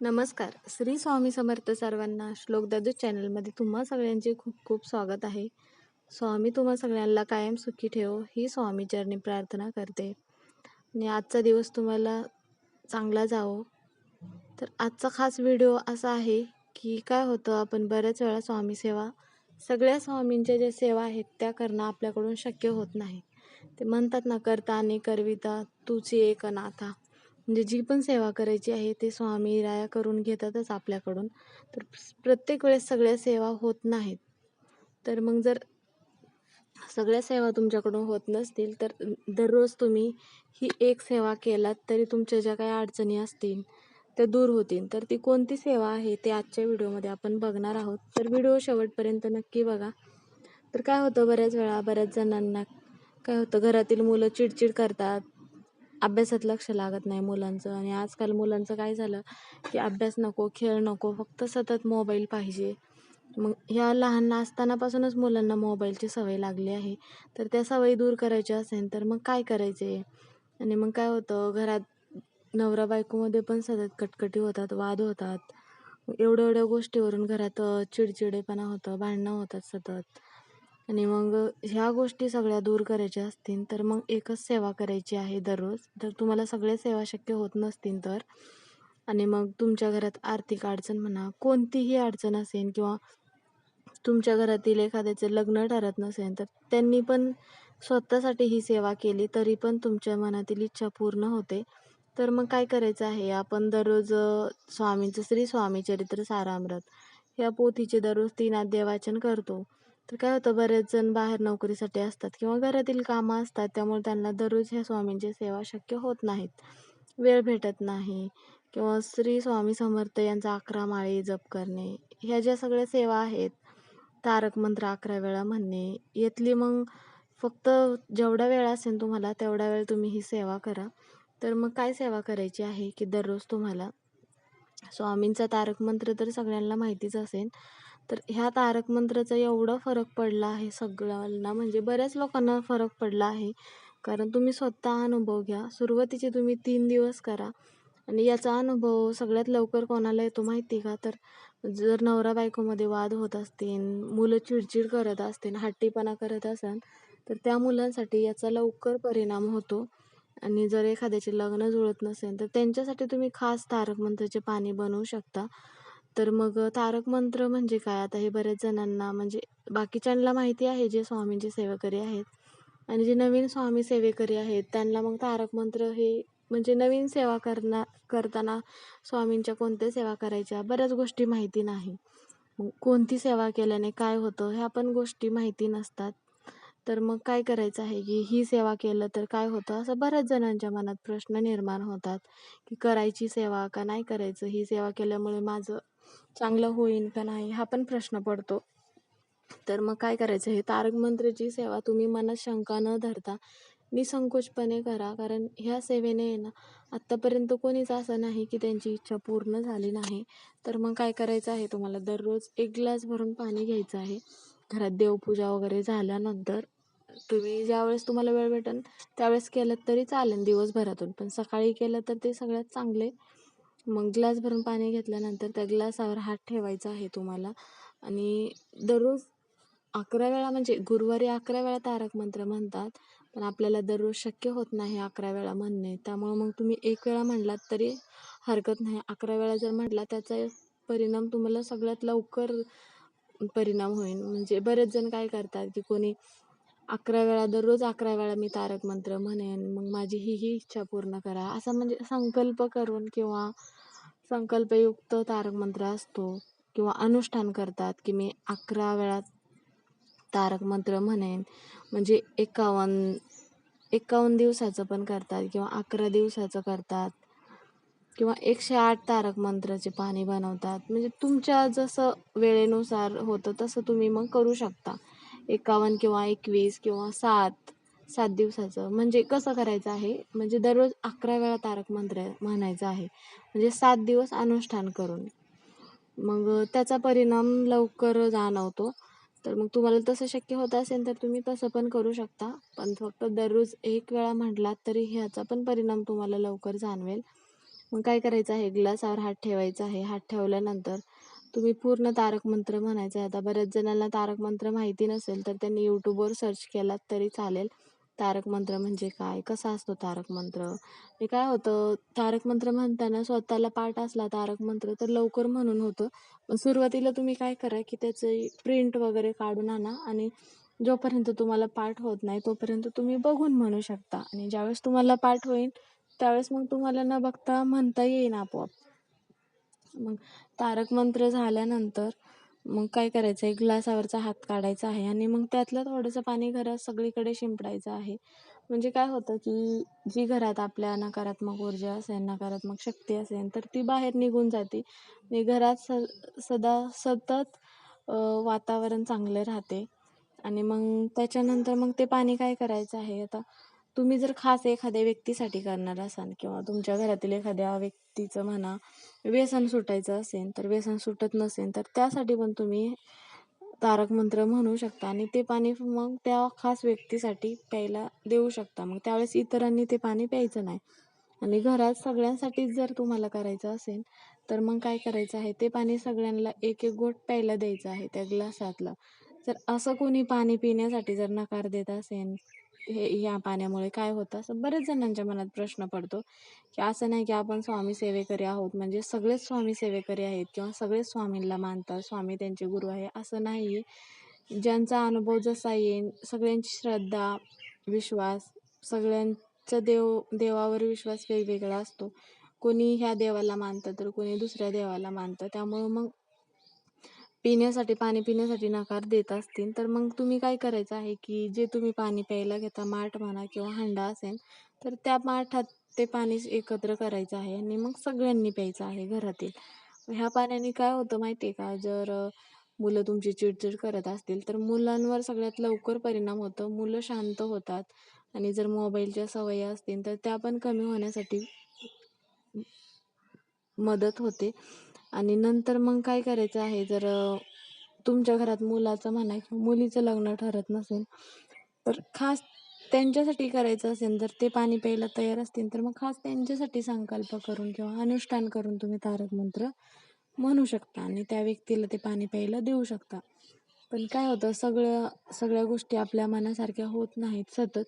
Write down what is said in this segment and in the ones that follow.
नमस्कार. श्री स्वामी समर्थ सर्वांना श्लोक दादू चॅनलमध्ये तुम्हा सगळ्यांचे खूप खूप स्वागत आहे. स्वामी तुम्हा सगळ्यांना कायम सुखी ठेवो ही स्वामी चरणी प्रार्थना करते. आणि आजचा दिवस तुम्हाला चांगला जावो. तर आजचा खास व्हिडिओ असा आहे की काय होतं आपण बऱ्याच वेळा स्वामी सेवा सगळ्या स्वामींच्या ज्या सेवा आहेत त्या करणं आपल्याकडून शक्य होत नाही. ते म्हणतात ना करता आणि करविता तुझी एक नाथा म्हणजे जी पण सेवा करायची आहे ते स्वामी राया करून घेतातच आपल्याकडून. तर प्रत्येक वेळेस सगळ्या सेवा होत नाहीत. तर मग जर सगळ्या सेवा तुमच्याकडून होत नसतील तर दररोज तुम्ही ही एक सेवा केलात तरी तुमच्या ज्या काही अडचणी असतील त्या दूर होतील. तर ती कोणती सेवा आहे ते आजच्या व्हिडिओमध्ये आपण बघणार आहोत. तर व्हिडिओ शेवटपर्यंत नक्की बघा. तर काय होतं बऱ्याच वेळा बऱ्याच जणांना काय होतं घरातील मुलं चिडचिड करतात. अभ्यासात लक्ष लागत नाही मुलांचं. आणि आजकाल मुलांचं काय झालं की अभ्यास नको खेळ नको फक्त सतत मोबाईल पाहिजे. मग ह्या लहान असतानापासूनच मुलांना मोबाईलची सवय लागली आहे. तर त्या सवयी दूर करायच्या असेल तर मग काय करायचे? आणि मग काय होतं घरात नवरा बायकोमध्ये पण सतत कटकटी होतात वाद होतात. एवढ्या एवढ्या गोष्टीवरून घरात चिडचिडेपणा होतं भांडणं होतात सतत. आणि मग ह्या गोष्टी सगळ्या दूर करायच्या असतील तर मग एकच सेवा करायची आहे दररोज. जर तुम्हाला सगळ्या सेवा शक्य होत नसतील तर. आणि मग तुमच्या घरात आर्थिक अडचण म्हणा कोणतीही अडचण असेल किंवा तुमच्या घरातील एखाद्याचं लग्न ठरत नसेल तर त्यांनी पण स्वतःसाठी ही सेवा केली तरी पण तुमच्या मनातील इच्छा पूर्ण होते. तर मग काय करायचं आहे? आपण दररोज स्वामींचं श्री स्वामी चरित्र सारामृत. या पोथीचे दररोज तीन अध्याय वाचन करतो. तर काय होतं बरेच जण बाहेर नोकरीसाठी असतात किंवा घरातील कामं असतात त्यामुळे त्यांना दररोज ह्या स्वामींची सेवा शक्य होत नाहीत. वेळ भेटत नाही किंवा श्री स्वामी समर्थ यांचा अकरा माळी जप करणे ह्या ज्या सगळ्या सेवा आहेत तारक मंत्र अकरा वेळा म्हणणे यातली मग फक्त जेवढा वेळ असेल तुम्हाला तेवढा वेळ तुम्ही ही सेवा करा. तर मग काय सेवा करायची आहे की दररोज तुम्हाला? स्वामींचा तारक मंत्र तर सगळ्यांना माहितीच असेल तर ह्या तारक मंत्राचा एवढा फरक पडला आहे सगळ्यांना म्हणजे बऱ्याच लोकांना फरक पडला आहे. कारण तुम्ही स्वतः अनुभव घ्या सुरुवातीचे तुम्ही तीन दिवस करा आणि याचा अनुभव सगळ्यात लवकर कोणाला येतो माहिती का? तर जर नवरा बायकोमध्ये वाद होत असतील मुलं चिडचिड करत असतील हट्टीपणा करत असाल तर त्या मुलांसाठी याचा लवकर परिणाम होतो. आणि जर एखाद्याचे लग्न जुळत नसेल तर त्यांच्यासाठी तुम्ही खास तारक मंत्राचे पाणी बनवू शकता. तर मग तारक मंत्र म्हणजे काय? आता हे बऱ्याच जणांना म्हणजे बाकीच्यांना माहिती आहे जे स्वामींचे सेवेकरी आहेत. आणि जे नवीन स्वामी सेवेकरी आहेत त्यांना मग तारक मंत्र हे म्हणजे नवीन सेवा करना करताना स्वामींच्या कोणत्या सेवा करायच्या? बऱ्याच गोष्टी माहिती नाही. कोणती सेवा केल्याने काय होतं? ह्या पण गोष्टी माहिती नसतात. तर मग काय करायचं आहे की ही सेवा केलं तर काय होतं? असं बऱ्याच जणांच्या मनात प्रश्न निर्माण होतात की करायची सेवा का नाही करायचं? ही सेवा केल्यामुळे माझं चांगलं होईल का नाही हा पण प्रश्न पडतो. तर मग काय करायचं? हे तारक मंत्रची सेवा तुम्ही मनात शंका न धरता निसंकोचपणे करा. कारण ह्या सेवेने ना आत्तापर्यंत कोणीच असं नाही की त्यांची इच्छा पूर्ण झाली नाही. तर मग काय करायचं आहे तुम्हाला? दररोज एक ग्लास भरून पाणी घ्यायचं आहे. घरात देवपूजा वगैरे झाल्यानंतर तुम्ही ज्यावेळेस तुम्हाला वेळ भेटेल त्यावेळेस केलं तरी चालेल दिवसभरातून. पण सकाळी केलं तर ते सगळ्यात चांगले मग ग्लास भरून पाणी घेतल्यानंतर त्या ग्लासावर हात ठेवायचा आहे तुम्हाला. आणि दररोज अकरा वेळा म्हणजे गुरुवारी अकरा वेळा तारक मंत्र म्हणतात पण आपल्याला दररोज शक्य होत नाही अकरा वेळा म्हणणे. त्यामुळं मग तुम्ही एक वेळा म्हणलात तरी हरकत नाही. अकरा वेळा जर म्हटला त्याचा परिणाम तुम्हाला सगळ्यात लवकर परिणाम होईल. म्हणजे बरेच जण काय करतात की कोणी अकरा वेळा दररोज अकरा वेळा मी तारक मंत्र म्हणेन. मग माझी ही ही इच्छा पूर्ण करा. असा म्हणजे संकल्प करून किंवा संकल्पयुक्त तारक मंत्र असतो किंवा अनुष्ठान करतात की मी अकरा वेळा तारक मंत्र म्हणेन. म्हणजे एकावन्न एकावन्न दिवसाचं पण करतात किंवा अकरा दिवसाचं करतात किंवा एकशे आठ तारक मंत्राचे पाणी बनवतात. म्हणजे तुमच्या जसं वेळेनुसार होतं तसं तुम्ही मग करू शकता. एकावन्न किंवा एकवीस किंवा सात सात दिवसाचं. म्हणजे कसं करायचं आहे? म्हणजे दररोज अकरा वेळा तारक मंत्र म्हणायचं आहे. म्हणजे सात दिवस अनुष्ठान करून. मग त्याचा परिणाम लवकर जाणवतो. तर मग तुम्हाला तसं शक्य होत असेल तर तुम्ही तसं पण करू शकता. पण फक्त दररोज एक वेळा म्हटलात तरी ह्याचा पण परिणाम तुम्हाला लवकर जाणवेल. मग काय करायचं आहे? ग्लासावर हात ठेवायचा आहे. हात ठेवल्यानंतर तुम्ही पूर्ण तारक मंत्र म्हणायचं आहे. आता बऱ्याच जणांना तारक मंत्र माहिती नसेल तर त्यांनी यूट्यूबवर सर्च केलात तरी चालेल. तारक मंत्र म्हणजे काय? कसा असतो तारक मंत्र? हे काय होतं? तारक मंत्र म्हणताना स्वतःला पाठ असला तारक मंत्र तर लवकर म्हणून होतं. पण सुरुवातीला तुम्ही काय करा की त्याचे प्रिंट वगैरे काढून आणा आणि जोपर्यंत तुम्हाला पाठ होत नाही तोपर्यंत तुम्ही बघून म्हणू शकता. आणि ज्यावेळेस तुम्हाला पाठ होईल त्यावेळेस मग तुम्हाला न बघता म्हणता येईन आपोआप. मग तारक मंत्र झाल्यानंतर मग काय करायचं? आहे ग्लासावरचा हात काढायचा आहे आणि मग त्यातलं थोडंसं पाणी घरात सगळीकडे शिंपडायचं आहे. म्हणजे काय होतं की जी घरात आपल्या नकारात्मक ऊर्जा असेल नकारात्मक शक्ती असेल तर ती बाहेर निघून जाते. आणि घरात स सदा सतत वातावरण चांगलं राहते. आणि मग त्याच्यानंतर मग ते पाणी काय करायचं आहे? आता तुम्ही जर खास एखाद्या व्यक्तीसाठी करणार असाल किंवा तुमच्या घरातील एखाद्या व्यक्तीचं म्हणा व्यसन सुटायचं असेल तर व्यसन सुटत नसेल तर त्यासाठी पण तुम्ही तारक मंत्र म्हणू शकता आणि ते पाणी मग त्या खास व्यक्तीसाठी प्यायला देऊ शकता. मग त्यावेळेस इतरांनी ते पाणी प्यायचं नाही. आणि घरात सगळ्यांसाठीच जर तुम्हाला करायचं असेल तर मग काय करायचं आहे? ते पाणी सगळ्यांना एक एक गोट प्यायला द्यायचं आहे त्या ग्लासातलं. जर असं कोणी पाणी पिण्यासाठी जर नकार देत असेल हे या पाण्यामुळे काय होतं? असं बरेच जणांच्या मनात प्रश्न पडतो की असं नाही की आपण स्वामी सेवेकरी आहोत म्हणजे सगळेच स्वामी सेवेकरी आहेत किंवा सगळेच स्वामींना मानतात स्वामी त्यांचे गुरु आहे असं नाही. ज्यांचा अनुभव जसा येईल सगळ्यांची श्रद्धा विश्वास सगळ्यांचा देव देवावर विश्वास वेगवेगळा असतो. कोणी ह्या देवाला मानतं तर कोणी दुसऱ्या देवाला मानतं. त्यामुळं मग पिण्यासाठी पाणी पिण्यासाठी नकार देत असतील तर मग तुम्ही काय करायचं आहे की जे तुम्ही पाणी प्यायला घेता माठ म्हणा किंवा हंडा असेल तर त्या माठात ते पाणी एकत्र करायचं आहे आणि मग सगळ्यांनी प्यायचं आहे घरातील. ह्या पाण्याने काय होतं माहिती आहे का? जर मुलं तुमची चिडचिड करत असतील तर मुलांवर सगळ्यात लवकर परिणाम होतो. मुलं शांत होतात आणि जर मोबाईलच्या सवयी असतील तर त्या पण कमी होण्यासाठी मदत होते. आणि नंतर मग काय करायचं आहे जर तुमच्या घरात मुलाचं म्हणा किंवा मुलीचं लग्न ठरत नसेल तर खास त्यांच्यासाठी करायचं असेल जर ते पाणी प्यायला तयार असतील तर मग खास त्यांच्यासाठी संकल्प करून किंवा अनुष्ठान करून तुम्ही तारक मंत्र म्हणू शकता आणि त्या व्यक्तीला ते पाणी प्यायला देऊ शकता. पण काय होतं सगळं सगळ्या गोष्टी आपल्या मनासारख्या होत नाहीत सतत.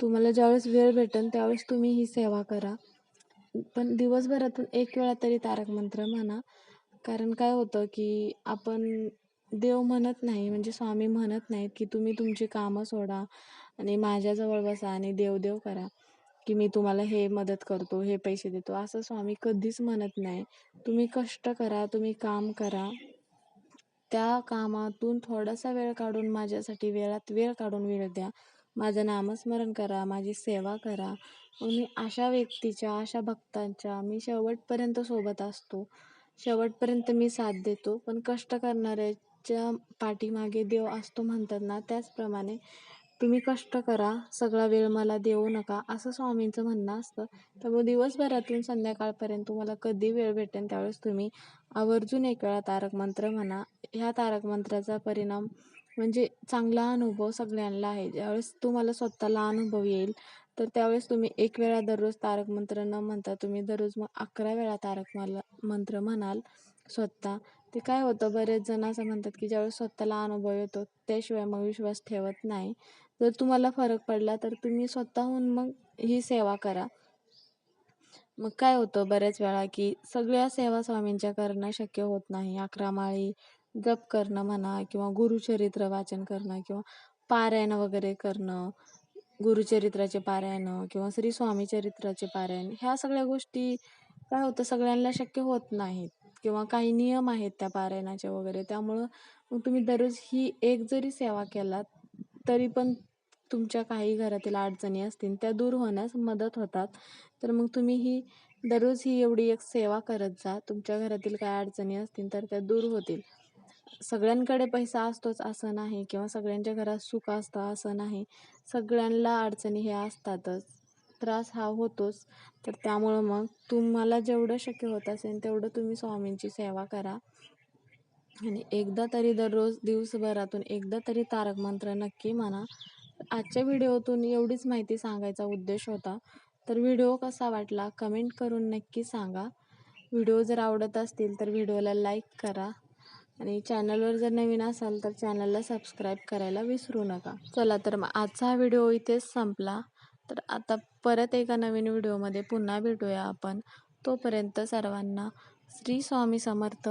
तुम्हाला ज्यावेळेस वेळ भेटेल त्यावेळेस तुम्ही ही सेवा करा. पण दिवसभरातून एक वेळा तरी तारक मंत्र म्हणा. कारण काय होतं की आपण देव म्हणत नाही म्हणजे स्वामी म्हणत नाहीत की तुम्ही तुमची कामं सोडा आणि माझ्याजवळ बसा आणि देव देव करा की मी तुम्हाला हे मदत करतो हे पैसे देतो. असं स्वामी कधीच म्हणत नाही. तुम्ही कष्ट करा तुम्ही काम करा. त्या कामातून थोडासा वेळ काढून माझ्यासाठी वेळात वेळ काढून वेळ द्या. माझं नामस्मरण करा माझी सेवा करा. मी अशा व्यक्तीच्या अशा भक्तांच्या मी शेवटपर्यंत सोबत असतो. शेवटपर्यंत मी साथ देतो. पण कष्ट करणाऱ्याच्या पाठीमागे देव असतो म्हणतात ना त्याचप्रमाणे तुम्ही कष्ट करा सगळा वेळ मला देऊ नका असं स्वामींचं म्हणणं असतं. त्यामुळे दिवसभरातून संध्याकाळपर्यंत तुम्हाला कधी वेळ भेटेल त्यावेळेस तुम्ही आवर्जून एक वेळा तारक मंत्र म्हणा. ह्या तारक मंत्राचा परिणाम म्हणजे चांगला अनुभव सगळ्यांना आहे. ज्यावेळेस तुम्हाला स्वतःला अनुभव येईल तर त्यावेळेस तुम्ही एक वेळा दररोज तारक मंत्र न म्हणता तुम्ही दररोज मग अकरा वेळा तारक मला मंत्र म्हणाल स्वतः. ते काय होतं बरेच जण असं म्हणतात की ज्यावेळेस स्वतःला अनुभव येतो त्याशिवाय मग विश्वास ठेवत नाही. जर तुम्हाला फरक पडला तर तुम्ही स्वतःहून मग ही सेवा करा. मग काय होतं बऱ्याच वेळा की सगळ्या सेवा स्वामींच्या करणं शक्य होत नाही. अकरा माळी जप करणं म्हणा किंवा गुरुचरित्र वाचन करणं किंवा पारायण वगैरे करणं गुरुचरित्राचे पारायण किंवा श्री स्वामी चरित्राचे पारायण ह्या सगळ्या गोष्टी काय होतं सगळ्यांना शक्य होत नाहीत किंवा काही नियम आहेत त्या पारायणाचे वगैरे त्यामुळं मग तुम्ही दररोज ही एक जरी सेवा केलात तरी पण तुमच्या काही घरातील अडचणी असतील त्या दूर होण्यास मदत होतात. तर मग तुम्ही ही दररोज ही एवढी एक सेवा करत जा तुमच्या घरातील काय अडचणी असतील तर त्या दूर होतील. सगळ्यांकडे पैसा असतोच असं नाही किंवा सगळ्यांच्या घरात सुख असतं असं नाही. सगळ्यांना अडचणी हे असतातच. त्रास हा होतोच. तर त्यामुळं मग तुम्हाला जेवढं शक्य होत असेल तेवढं तुम्ही स्वामींची सेवा करा. आणि एकदा तरी दररोज दिवसभरातून एकदा तरी तारक मंत्र नक्की म्हणा. आजच्या व्हिडिओतून एवढीच माहिती सांगायचा उद्देश होता. तर व्हिडिओ कसा वाटला कमेंट करून नक्की सांगा. व्हिडिओ जर आवडत असतील तर व्हिडिओला लाईक करा. आणि चॅनलवर जर नवीन असाल तर चॅनलला सबस्क्राईब करायला विसरू नका. चला तर मग आजचा हा व्हिडिओ इथेच संपला. तर आता परत एका नवीन व्हिडिओमध्ये पुन्हा भेटूया आपण. तोपर्यंत सर्वांना श्री स्वामी समर्थ.